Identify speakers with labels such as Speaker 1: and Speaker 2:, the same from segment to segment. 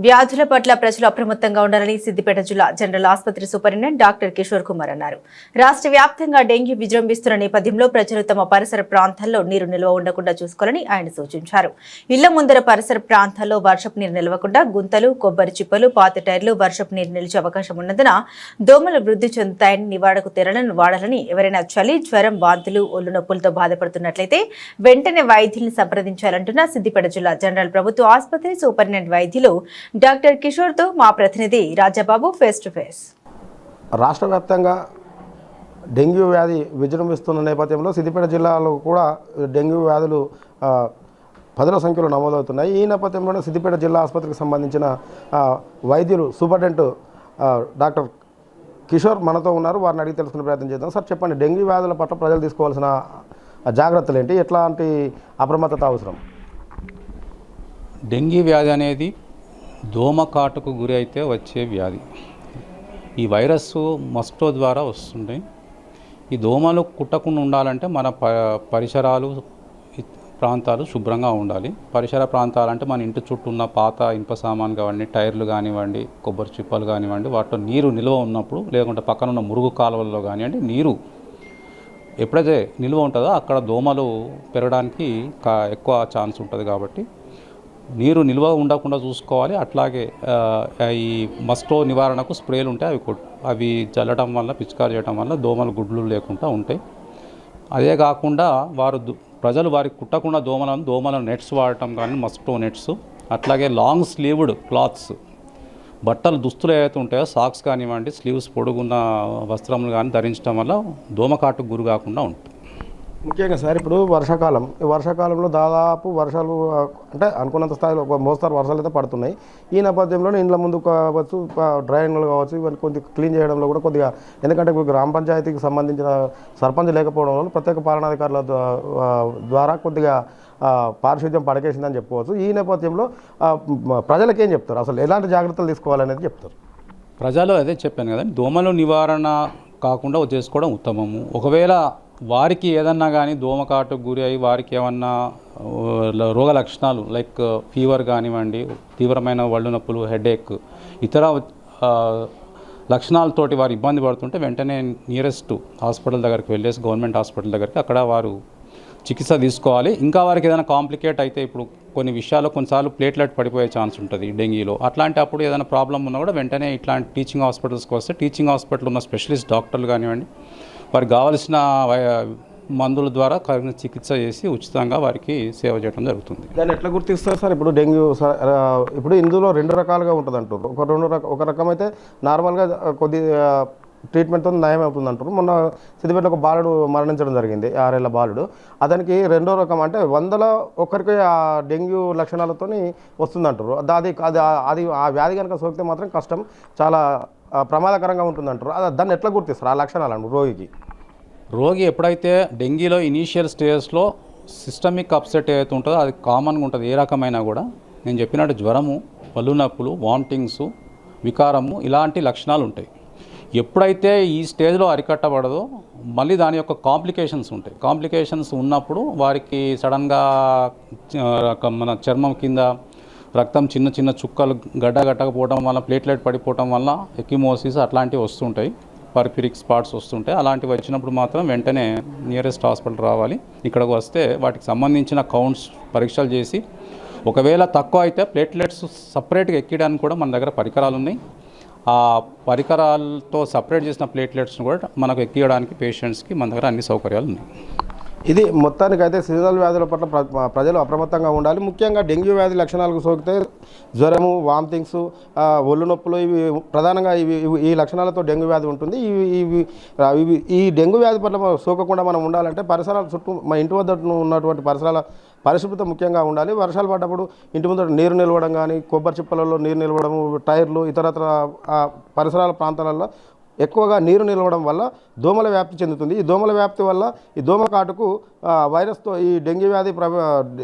Speaker 1: వ్యాధుల పట్ల ప్రజలు అప్రమత్తంగా ఉండాలని సిద్దిపేట జిల్లా జనరల్ ఆసుపత్రి సూపరింటెండెంట్ డాక్టర్ కిషోర్ కుమార్ అన్నారు. రాష్ట్ర వ్యాప్తంగా డెంగీ విజృంభిస్తున్న నేపథ్యంలో ప్రజలు తమ పరిసర ప్రాంతాల్లో నీరు నిల్వ ఉండకుండా చూసుకోవాలని ఆయన సూచించారు. ఇళ్ళ ముందర పరిసర ప్రాంతాల్లో వర్షపు నీరు నిలవకుండా గుంతలు కొబ్బరి చిప్పలు పాత టైర్లు వర్షపు నీరు నిలిచే అవకాశం ఉన్నందున దోమలు వృద్ధి చెందుతాయని నివాడకు తెరలను వాడాలని ఎవరైనా చలి జ్వరం వాంతులు ఒళ్ళు నొప్పులతో బాధపడుతున్నట్లయితే వెంటనే వైద్యుల్ని సంప్రదించాలంటున్న సిద్దిపేట జిల్లా జనరల్ ప్రభుత్వ ఆసుపత్రి సూపరింటెండెంట్ వైద్యులు డాక్టర్ కిషోర్తో మా ప్రతినిధి రాజాబాబు ఫేస్ టు ఫేస్
Speaker 2: రాష్ట్ర వ్యాప్తంగా డెంగ్యూ వ్యాధి విజృంభిస్తున్న నేపథ్యంలో సిద్దిపేట జిల్లాలో కూడా డెంగ్యూ వ్యాధులు పదుల సంఖ్యలో నమోదవుతున్నాయి. ఈ నేపథ్యంలోనే సిద్దిపేట జిల్లా ఆసుపత్రికి సంబంధించిన వైద్యులు సూపరింటెండెంట్ డాక్టర్ కిషోర్ మనతో ఉన్నారు. వారిని అడిగి తెలుసుకునే ప్రయత్నం చేద్దాం. సార్ చెప్పండి డెంగ్యూ వ్యాధుల పట్ల ప్రజలు తీసుకోవాల్సిన జాగ్రత్తలు ఏంటి? ఎట్లాంటి అప్రమత్తత అవసరం?
Speaker 3: డెంగీ వ్యాధి అనేది దోమ కాటుకు గురి అయితే వచ్చే వ్యాధి. ఈ వైరస్ మస్టో ద్వారా వస్తుంది ఈ దోమలు కుట్టకుండా ఉండాలంటే మన ప పరిసరాలు ప్రాంతాలు శుభ్రంగా ఉండాలి. పరిసర ప్రాంతాలు అంటే మన ఇంటి చుట్టూ ఉన్న పాత ఇనుప సామాన్ కావండి టైర్లు కానివ్వండి కొబ్బరి చిప్పలు కానివ్వండి వాటిలో నీరు నిల్వ ఉన్నప్పుడు లేకుంటే పక్కన ఉన్న మురుగు కాలువల్లో కానివ్వండి నీరు ఎప్పుడైతే నిల్వ ఉంటుందో అక్కడ దోమలు పెరగడానికి కా ఎక్కువ ఛాన్స్ ఉంటుంది కాబట్టి నీరు నిల్వ ఉండకుండా చూసుకోవాలి. అట్లాగే ఈ మస్టో నివారణకు స్ప్రేలు ఉంటాయి అవి అవి చల్లడం వల్ల పిచికారి చేయడం వల్ల దోమలు గుడ్లు లేకుండా ఉంటాయి. అదే కాకుండా వారు ప్రజలు వారికి కుట్టకుండా దోమలను దోమల నెట్స్ వాడటం కానీ మస్టో నెట్స్ అట్లాగే లాంగ్ స్లీవ్డ్ క్లాత్స్ బట్టలు దుస్తులు ఏవైతే ఉంటాయో సాక్స్ కానివ్వండి స్లీవ్స్ పొడుగున్న వస్త్రములు కానీ ధరించడం వల్ల దోమకాటుకు గురి కాకుండా ఉంటుంది
Speaker 2: ముఖ్యంగా సార్ ఇప్పుడు వర్షాకాలం. ఈ వర్షాకాలంలో దాదాపు వర్షాలు అంటే అనుకున్నంత స్థాయిలో ఒక మోస్తారు వర్షాలు అయితే పడుతున్నాయి. ఈ నేపథ్యంలో ఇండ్ల ముందు కావచ్చు ప- కావచ్చు ఇవన్నీ కొద్దిగా క్లీన్ చేయడంలో కూడా కొద్దిగా ఎందుకంటే ఇప్పుడు గ్రామ పంచాయతీకి సంబంధించిన సర్పంచ్ లేకపోవడం వల్ల ప్రత్యేక పాలనాధికారుల ద్వారా కొద్దిగా పారిశుద్ధ్యం పడకేసిందని చెప్పుకోవచ్చు. ఈ నేపథ్యంలో ప్రజలకు ఏం చెప్తారు? అసలు ఎలాంటి జాగ్రత్తలు తీసుకోవాలనేది చెప్తారు.
Speaker 3: ప్రజలు అదే చెప్పాను కదా దోమలు నివారణ కాకుండా చేసుకోవడం ఉత్తమము. ఒకవేళ వారికి ఏదన్నా కానీ దోమకాటుకు గురి అయ్యి వారికి ఏమన్నా రోగ లక్షణాలు లైక్ ఫీవర్ కానివ్వండి తీవ్రమైన ఒళ్ళు నొప్పులు హెడేక్ ఇతర లక్షణాలతోటి వారు ఇబ్బంది పడుతుంటే వెంటనే నియరెస్ట్ హాస్పిటల్ దగ్గరికి వెళ్ళేసి గవర్నమెంట్ హాస్పిటల్ దగ్గరికి అక్కడ వారు చికిత్స తీసుకోవాలి. ఇంకా వారికి ఏదైనా కాంప్లికేట్ అయితే ఇప్పుడు కొన్ని విషయాల్లో కొన్నిసార్లు ప్లేట్లెట్ పడిపోయే ఛాన్స్ ఉంటుంది డెంగీలో. అట్లాంటి అప్పుడు ఏదైనా ప్రాబ్లం ఉన్నా కూడా వెంటనే ఇట్లాంటి టీచింగ్ హాస్పిటల్స్కి వస్తే టీచింగ్ హాస్పిటల్ ఉన్న స్పెషలిస్ట్ డాక్టర్లు కానివ్వండి వారికి కావలసిన మందుల ద్వారా కలిగిన చికిత్స చేసి ఉచితంగా వారికి సేవ చేయడం జరుగుతుంది.
Speaker 2: దాన్ని ఎట్లా గుర్తిస్తారు సార్? ఇప్పుడు డెంగ్యూ ఇప్పుడు ఇందులో రెండు రకాలుగా ఉంటుంది అంటారు ఒక రెండు రక ఒక రకం అయితే నార్మల్గా కొద్ది ట్రీట్మెంట్తో నయం అవుతుంది అంటారు మొన్న సిద్దిపేటలో ఒక బాలుడు మరణించడం జరిగింది ఆరేళ్ళ బాలుడు. అతనికి రెండో రకం అంటే వందల ఒక్కరికి ఆ డెంగ్యూ లక్షణాలతోని వస్తుంది అంటారు అది అది అది ఆ వ్యాధి కనుక సోకితే మాత్రం కష్టం చాలా ప్రమాదకరంగా ఉంటుంది అంటారు అది దాన్ని ఎట్లా గుర్తిస్తారు? ఆ లక్షణాలను రోగికి.
Speaker 3: రోగి ఎప్పుడైతే డెంగీలో ఇనీషియల్ స్టేజ్లో సిస్టమిక్ అప్సెట్ ఏదైతే ఉంటుందో అది కామన్గా ఉంటుంది ఏ రకమైనా కూడా. నేను చెప్పినట్టు జ్వరము పళ్ళు నొప్పులు వామిటింగ్స్ వికారము ఇలాంటి లక్షణాలు ఉంటాయి. ఎప్పుడైతే ఈ స్టేజ్లో అరికట్టబడదో మళ్ళీ దాని యొక్క కాంప్లికేషన్స్ ఉంటాయి. కాంప్లికేషన్స్ ఉన్నప్పుడు వారికి సడన్గా మన చర్మం కింద రక్తం చిన్న చిన్న చుక్కలు గడ్డ గట్టకపోవడం వల్ల ప్లేట్లెట్ పడిపోవడం వల్ల ఎక్కిమోసిస్ అట్లాంటివి వస్తుంటాయి. పర్ఫ్యూరిక్ స్పాట్స్ వస్తుంటాయి. అలాంటివి వచ్చినప్పుడు మాత్రం వెంటనే నియరెస్ట్ హాస్పిటల్ రావాలి. ఇక్కడికి వస్తే వాటికి సంబంధించిన కౌంట్స్ పరీక్షలు చేసి ఒకవేళ తక్కువ అయితే ప్లేట్లెట్స్ సపరేట్గా ఎక్కడానికి కూడా మన దగ్గర పరికరాలు ఉన్నాయి. ఆ పరికరాలతో సపరేట్ చేసిన ప్లేట్లెట్స్ని కూడా మనకు ఎక్కియడానికి పేషెంట్స్కి మన దగ్గర అన్ని సౌకర్యాలు ఉన్నాయి.
Speaker 2: ఇది మొత్తానికైతే సీజనల్ వ్యాధుల పట్ల ప్రజలు అప్రమత్తంగా ఉండాలి. ముఖ్యంగా డెంగ్యూ వ్యాధి లక్షణాలకు సోకితే జ్వరము వామిటింగ్స్ ఒళ్ళు నొప్పులు ఇవి ప్రధానంగా ఇవి ఈ లక్షణాలతో డెంగ్యూ వ్యాధి ఉంటుంది. ఇవి ఇవి ఇవి ఈ డెంగ్యూ వ్యాధి పట్ల సోకకుండా మనం ఉండాలంటే పరిసరాల చుట్టూ మా ఇంటి వద్ద ఉన్నటువంటి పరిసరాల పరిశుభ్రత ముఖ్యంగా ఉండాలి. వర్షాలు పడ్డప్పుడు ఇంటి ముందర నీరు నిలవడం కానీ కొబ్బరి చిప్పలలో నీరు నిలవడం టైర్లు ఇతరత్ర పరిసరాల ప్రాంతాలలో ఎక్కువగా నీరు నిలవడం వల్ల దోమల వ్యాప్తి చెందుతుంది. ఈ దోమల వ్యాప్తి వల్ల ఈ దోమ కాటుకు వైరస్తో ఈ డెంగ్యూ వ్యాధి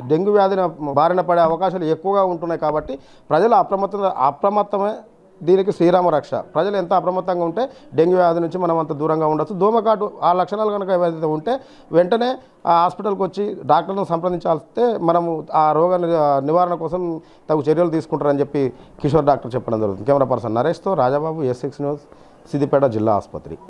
Speaker 2: డెంగ్యూ వ్యాధిని బారిన పడే అవకాశాలు ఎక్కువగా ఉంటున్నాయి కాబట్టి ప్రజలు అప్రమత్త అప్రమత్తమే దీనికి శ్రీరామ రక్ష. ప్రజలు ఎంత అప్రమత్తంగా ఉంటే డెంగ్యూ వ్యాధి నుంచి మనం అంత దూరంగా ఉండొచ్చు. దోమకాటు ఆ లక్షణాలు కనుక ఏవైతే ఉంటే వెంటనే ఆ హాస్పిటల్కి వచ్చి డాక్టర్ను సంప్రదించాల్స్తే మనము ఆ రోగ ని- నివారణ కోసం తగు చర్యలు తీసుకుంటారని చెప్పి కిషోర్ డాక్టర్ చెప్పడం జరుగుతుంది. Camera person నరేష్తో Rajababu S six news. Siddipet జిల్లా ఆసుపత్రి.